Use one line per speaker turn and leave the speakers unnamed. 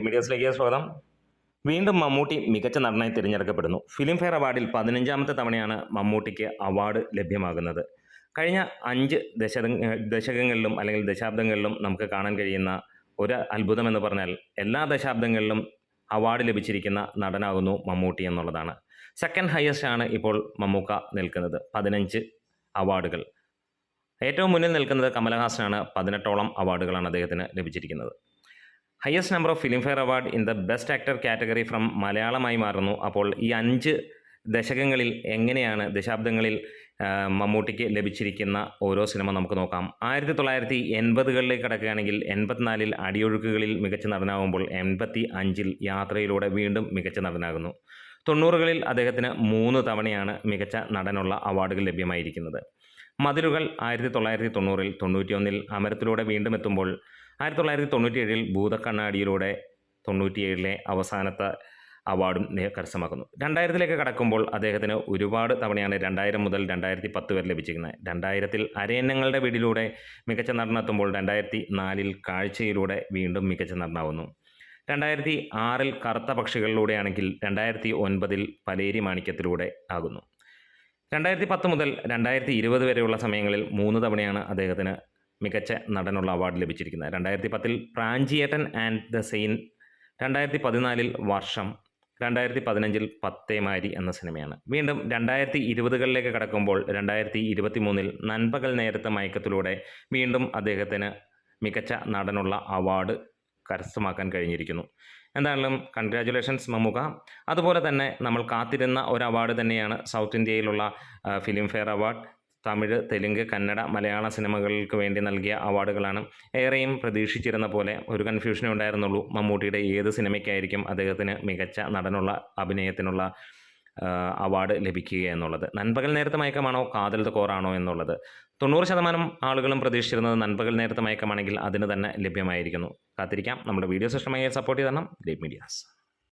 മീഡിയസിലേക്ക് സ്വാഗതം. വീണ്ടും മമ്മൂട്ടി മികച്ച നടനായി തിരഞ്ഞെടുക്കപ്പെടുന്നു. ഫിലിംഫെയർ അവാർഡിൽ പതിനഞ്ചാമത്തെ തവണയാണ് മമ്മൂട്ടിക്ക് അവാർഡ് ലഭ്യമാകുന്നത്. കഴിഞ്ഞ അഞ്ച് ദശ ദശകങ്ങളിലും അല്ലെങ്കിൽ ദശാബ്ദങ്ങളിലും നമുക്ക് കാണാൻ കഴിയുന്ന ഒരു അത്ഭുതം എന്ന് പറഞ്ഞാൽ എല്ലാ ദശാബ്ദങ്ങളിലും അവാർഡ് ലഭിച്ചിരിക്കുന്ന നടനാകുന്നു മമ്മൂട്ടി എന്നുള്ളതാണ്. സെക്കൻഡ് ഹയസ്റ്റ് ആണ് ഇപ്പോൾ മമ്മൂക്ക നിൽക്കുന്നത്. പതിനഞ്ച് അവാർഡുകൾ. ഏറ്റവും മുന്നിൽ നിൽക്കുന്നത് കമലഹാസനാണ്. പതിനെട്ടോളം അവാർഡുകളാണ് അദ്ദേഹത്തിന് ലഭിച്ചിരിക്കുന്നത്. Highest number of Filmfare award in the best actor category from മലയാളമായി മാറുന്നു. അപ്പോൾ ഈ അഞ്ച് ദശകങ്ങളിൽ എങ്ങനെയാണ് ദശാബ്ദങ്ങളിൽ മമ്മൂട്ടിക്ക് ലഭിച്ചിരിക്കുന്ന ഓരോ സിനിമ നമുക്ക് നോക്കാം. ആയിരത്തി തൊള്ളായിരത്തി എൺപതുകളിലേക്ക് കടക്കുകയാണെങ്കിൽ എൺപത്തിനാലിൽ അടിയൊഴുക്കുകളിൽ മികച്ച നടനാകുമ്പോൾ എൺപത്തി അഞ്ചിൽ യാത്രയിലൂടെ വീണ്ടും മികച്ച നടനാകുന്നു. തൊണ്ണൂറുകളിൽ അദ്ദേഹത്തിന് മൂന്ന് തവണയാണ് മികച്ച നടനുള്ള അവാർഡുകൾ ലഭ്യമായിരിക്കുന്നത്. മതിലുകൾ ആയിരത്തി തൊള്ളായിരത്തി തൊണ്ണൂറിൽ തൊണ്ണൂറ്റിയൊന്നിൽ അമരത്തിലൂടെ വീണ്ടും എത്തുമ്പോൾ ആയിരത്തി തൊള്ളായിരത്തി തൊണ്ണൂറ്റിയേഴിൽ ഭൂതക്കണ്ണാടിയിലൂടെ തൊണ്ണൂറ്റിയേഴിലെ അവസാനത്തെ അവാർഡും കരസ്ഥമാക്കുന്നു. രണ്ടായിരത്തിലേക്ക് കടക്കുമ്പോൾ അദ്ദേഹത്തിന് ഒരുപാട് തവണയാണ് രണ്ടായിരം മുതൽ രണ്ടായിരത്തി പത്ത് വരെ ലഭിച്ചിരിക്കുന്നത്. രണ്ടായിരത്തിൽ അരയന്നങ്ങളുടെ വീടിലൂടെ മികച്ച നടനെത്തുമ്പോൾ രണ്ടായിരത്തി നാലിൽ കാഴ്ചയിലൂടെ വീണ്ടും മികച്ച നടനാവുന്നു. രണ്ടായിരത്തി ആറിൽ കറുത്ത പക്ഷികളിലൂടെയാണെങ്കിൽ രണ്ടായിരത്തി ഒൻപതിൽ പലേരി മാണിക്യത്തിലൂടെ ആകുന്നു. രണ്ടായിരത്തി പത്ത് മുതൽ രണ്ടായിരത്തി ഇരുപത് വരെയുള്ള സമയങ്ങളിൽ മൂന്ന് തവണയാണ് അദ്ദേഹത്തിന് മികച്ച നടനുള്ള അവാർഡ് ലഭിച്ചിരിക്കുന്നത്. രണ്ടായിരത്തി പത്തിൽ പ്രാഞ്ചിയേട്ടൻ ആൻഡ് ദ സെയിൻ രണ്ടായിരത്തി പതിനാലിൽ വർഷം രണ്ടായിരത്തി പതിനഞ്ചിൽ പത്തേമാരി എന്ന സിനിമയാണ്. വീണ്ടും രണ്ടായിരത്തി ഇരുപതുകളിലേക്ക് കടക്കുമ്പോൾ രണ്ടായിരത്തി ഇരുപത്തി മൂന്നിൽ നൻപകൽ നേരത്തെ മയക്കത്തിലൂടെ വീണ്ടും അദ്ദേഹത്തിന് മികച്ച നടനുള്ള അവാർഡ് കരസ്ഥമാക്കാൻ കഴിഞ്ഞിരിക്കുന്നു. എന്തായാലും കൺഗ്രാറ്റുലേഷൻസ് മമ്മുക അതുപോലെ തന്നെ നമ്മൾ കാത്തിരുന്ന ഒരു അവാർഡ് തന്നെയാണ് സൗത്ത് ഇന്ത്യയിലുള്ള Filmfare award Tamil Telugu Kannada മലയാള സിനിമകൾക്ക് വേണ്ടി നൽകിയ അവാർഡുകളാണ് ഏറെയും പ്രതീക്ഷിച്ചിരുന്ന പോലെ ഒരു കൺഫ്യൂഷനേ ഉണ്ടായിരുന്നുള്ളൂ മമ്മൂട്ടിയുടെ ഏത് സിനിമയ്ക്കായിരിക്കും അദ്ദേഹത്തിന് മികച്ച നടനുള്ള അഭിനയത്തിനുള്ള അവാർഡ് ലഭിക്കുക എന്നുള്ളത്. നൻപകൽ നേരത്തെ മയക്കമാണോ കാതൽ കോറാണോ എന്നുള്ളത്. തൊണ്ണൂറ് ശതമാനം ആളുകളും പ്രതീക്ഷിച്ചിരുന്നത് നൻപകൽ നേരത്തെ മയക്കമാണെങ്കിൽ അതിന് തന്നെ ലഭ്യമായിരിക്കുന്നു. കാത്തിരിക്കാം. നമ്മുടെ വീഡിയോസ് ഇഷ്ടമായി സപ്പോർട്ട് ചെയ്ത് തരണം ഗ്രേറ്റ് മീഡിയാസ്.